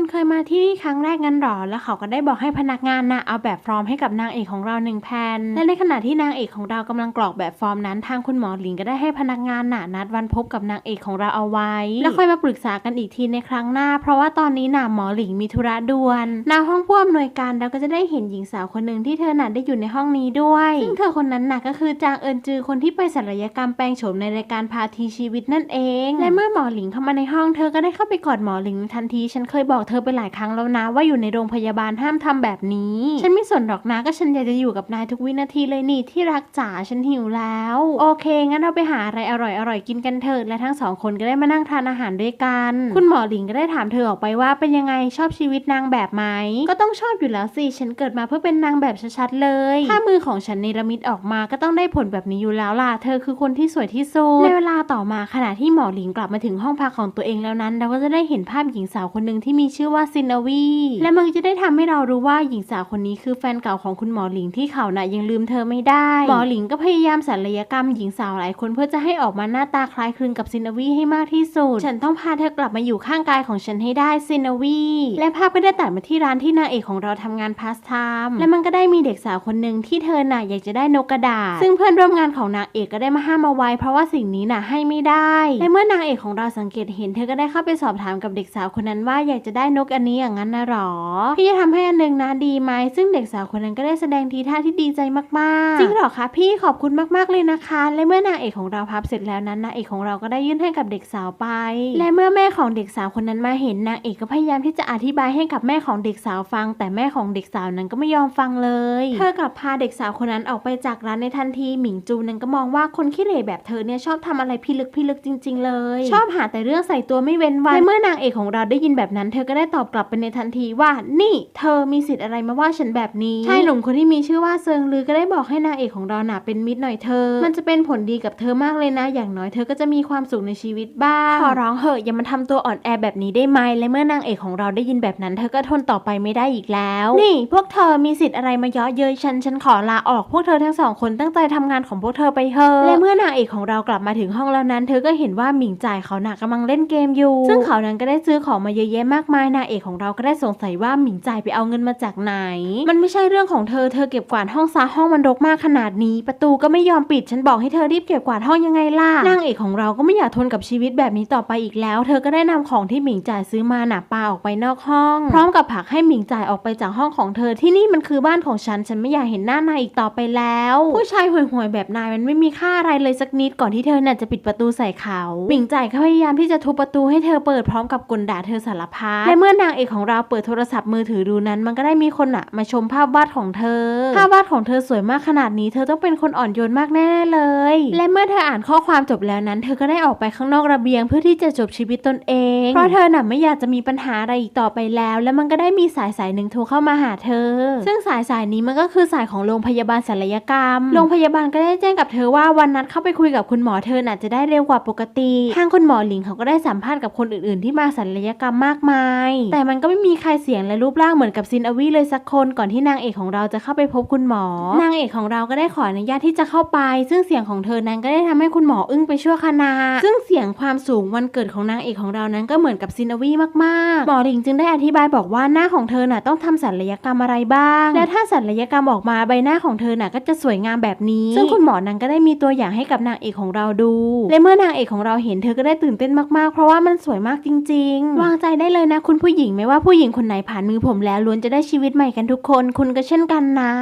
คุณเคยมาที่นี่ครั้งแรกงั้นหรอ แล้วเขาก็ได้บอกให้พนักงานนะเอาแบบฟอร์มให้กับนางเอกของเราหนึ่งแผ่น และในขณะที่นางเอกของเรากำลังกรอกแบบฟอร์มนั้นทางคุณหมอหลิงก็ได้ให้พนักงานน่ะนัดวันพบกับนางเอกของเราเอาไว้ แล้วค่อยมาปรึกษากันอีกทีในครั้งหน้า เพราะว่าตอนนี้น่ะหมอหลิงมีธุระด่วนณห้องผู้อำนวยการเราก็จะได้เห็นหญิงสาวคนหนึ่งที่เธอน่ะได้อยู่ในห้องนี้ด้วยซึ่งเธอคนนั้นน่ะก็คือจางเอินจือคนที่ไปศัลยกรรมแปลงโฉมในรายการพาทีชีวิตนั่นเอง และเมื่อหมอหลิงเข้ามาในห้องเธอก็ได้เข้าไปกอดหมอหลิงในทันทีฉันเคยบอกเธอไปหลายครั้งแล้วนะ ว่าอยู่ในโรงพยาบาลห้ามทำแบบนี้ ฉันไม่สนหรอกนะก็ฉันอยากจะอยู่กับนายทุกวินาทีเลยนี่ที่รักจ๋าฉันหิวแล้ว โอเค งั้นเราไปหาอะไรอร่อยๆกินกันเถิดและทั้งสองคนก็ได้มานั่งทานอาหารด้วยกัน คุณหมอหลิงก็ได้ถามเธอออกไปว่าเป็นยังไงชอบชีวิตนางแบบไหมก็ต้องชอบอยู่แล้วสิฉันเกิดมาเพื่อเป็นนางแบบชัดๆเลย ถ้ามือของฉันเนรมิตออกมาก็ต้องได้ผลแบบนี้อยู่แล้วล่ะเธอคือคนที่สวยที่สุดในเวลาต่อมาขณะที่หมอหลิงกลับมาถึงห้องพักของตัวเองแล้วนั้น เราก็จะได้เห็นภาพหญิงสาวคนหนึ่งที่มีชื่อว่าซินาวีและมันจะได้ทำให้เรารู้ว่าหญิงสาวคนนี้คือแฟนเก่าของคุณหมอหลิงที่เขาน่ะยังลืมเธอไม่ได้ หมอหลิงก็พยายามศัลยกรรมหญิงสาวหลายคนเพื่อจะให้ออกมาหน้าตาคล้ายคลึงกับซินาวีให้มากที่สุด ฉันต้องพาเธอกลับมาอยู่ข้างกายของฉันให้ได้ซินาวีและภาพก็ได้ตัดมาที่ร้านที่นางเอกของเราทำงานพาสไทม์และมันก็ได้มีเด็กสาวคนหนึ่งที่เธอน่ะอยากจะได้นกกระดาษซึ่งเพื่อนร่วมงานของนางเอกก็ได้มาห้ามเอาไว้ เพราะว่าสิ่งนี้น่ะให้ไม่ได้ และเมื่อนางเอกของเราสังเกตเห็นเธอก็ได้เข้าไปสอบถามกับเด็กสาวคนนั้นว่าอยากจะได้นกอันนี้อย่างนั้นนะหรอ พี่จะทำให้อันหนึ่งนะดีไหมซึ่งเด็กสาวคนนั้นก็ได้แสดงทีท่าที่ดีใจมากๆจริงเหรอคะพี่ขอบคุณมากๆเลยนะคะ และเมื่อนางเอกของเราพับเสร็จแล้วนั้นนางเอกของเราก็ได้ยื่นให้กับเด็กสาวไป และเมื่อแม่ของเด็กสาวคนนั้นมาเห็นนางเอกก็พยายามที่จะอธิบายให้กับแม่ของเด็กสาวฟัง แต่แม่ของเด็กสาวนั้นก็ไม่ยอมฟังเลย เธอกลับพาเด็กสาวคนนั้นออกไปจากร้านในทันทีหมิงจูนั้นก็มองว่าคนขี้เหร่แบบเธอเนี่ยชอบทำอะไรพิลึกพิลึกจริง ๆ เลย ชอบหาแต่เรื่องใส่ตัวไม่เว้นวันและเมื่อนางเอกของเราได้ยินแบบนั้นเธอก็ได้ตอบกลับไปในทันทีว่า นี่เธอมีสิทธิ์อะไรมาว่าฉันแบบนี้ชายหนุ่มคนที่มีชื่อว่าเซิงลือก็ได้บอกให้นางเอกของเราหนาเป็นมิตรหน่อยเธอ มันจะเป็นผลดีกับเธอมากเลยนะ อย่างน้อยเธอก็จะมีความสุขในชีวิตบ้าง ขอร้องเหอะอย่ามาทำตัวอ่อนแอแบบนี้ได้ไหม และเมื่อนางเอกของเราได้ยินแบบนั้น เธอก็ทนต่อไปไม่ได้อีกแล้ว นี่ พวกเธอมีสิทธิ์อะไรมาเยาะเย้ยฉัน ฉันขอลาออก พวกเธอทั้งสองคนตั้งใจทำงานของพวกเธอไปเถอะ และเมื่อนางเอกของเรากลับมาถึงห้องแล้วนั้น เธอก็เห็นว่าหมิงจ่ายเขาหนักกำลังเล่นเกมอยู่ ซึ่งเขานั้นก็ได้ซื้อของมาเยอะแยะมากมายนางเอกของเราก็ได้สงสัยว่าหมิงจ่ายไปเอาเงินมาจากไหน มันไม่ใช่เรื่องของเธอ เธอเก็บกวาดห้องซาห้องมันรกมากขนาดนี้ ประตูก็ไม่ยอมปิด ฉันบอกให้เธอรีบเก็บกวาดห้องยังไงล่ะ นางเอกของเราก็ไม่อยากทนกับชีวิตแบบนี้ต่อไปอีกแล้ว เธอก็ได้นำของที่หมิงจ่ายซื้อมาหนาปาออกไปนอกห้อง พร้อมกับผลักให้หมิงจ่ายออกไปจากห้องของเธอ ที่นี่มันคือบ้านของฉัน ฉันไม่อยากเห็นหน้านายอีกต่อไปแล้ว ผู้ชายห่วยๆแบบนายมันไม่มีค่าอะไรเลยสักนิดก่อนที่เธอน่ะจะปิดประตูใส่เขา หมิงจ่ายก็พยายามที่จะทุบประตูให้เธอเปิดพร้อมกับกลด่าเธอสารพัดและเมื่อนางเอกของเราเปิดโทรศัพท์มือถือดูนั้น มันก็ได้มีคนอะมาชมภาพวาดของเธอ ภาพวาดของเธอสวยมากขนาดนี้เธอต้องเป็นคนอ่อนโยนมากแน่ๆเลย และเมื่อเธออ่านข้อความจบแล้วนั้น เธอก็ได้ออกไปข้างนอกระเบียงเพื่อที่จะจบชีวิตตนเอง เพราะเธอน่ะไม่อยากจะมีปัญหาอะไรอีกต่อไปแล้ว และมันก็ได้มีสายสายหนึ่งโทรเข้ามาหาเธอ ซึ่งสายสายนี้มันก็คือสายของโรงพยาบาลศัลยกรรม โรงพยาบาลก็ได้แจ้งกับเธอว่าวันนัดเข้าไปคุยกับคุณหมอเธอน่ะจะได้เร็วกว่าปกติ ทางคุณหมอหลิงเขาก็ได้สัมภาษณ์กับคนอื่นๆ ที่มาศัลยกรรมมากมาย แต่มันก็ไม่มีใครเสียงและรูปร่างเหมือนกับซินอวีเลยสักคนก่อนที่นางเอกของเราจะเข้าไปพบคุณหมอ นางเอกของเราก็ได้ขออนุญาตที่จะเข้าไป ซึ่งเสียงของเธอนั้นก็ได้ทำให้คุณหมออึ้งไปชั่วขณะซึ่งเสียงความสูงวันเกิดของนางเอกของเรานั้นก็เหมือนกับซินอวีมากๆ หมอหลิงจึงได้อธิบายบอกว่าหน้าของเธอน่ะต้องทำศัลยกรรมอะไรบ้าง และถ้าศัลยกรรมออกมาใบหน้าของเธอน่ะก็จะสวยงามแบบนี้ ซึ่งคุณหมอนั้นก็ได้มีตัวอย่างให้กับนางเอกของเราดู และเมื่อนางเอกของเราเห็นเธอก็ได้ตื่นเต้นมากๆ เพราะว่ามันสวยมากจริง ๆ วางใจได้เลยนะ คุณผู้หญิงไม่ว่าผู้หญิงคนไหนผ่านมือผมแล้วล้วนจะได้ชีวิตใหม่กันทุกคน คุณก็เช่นกันนะ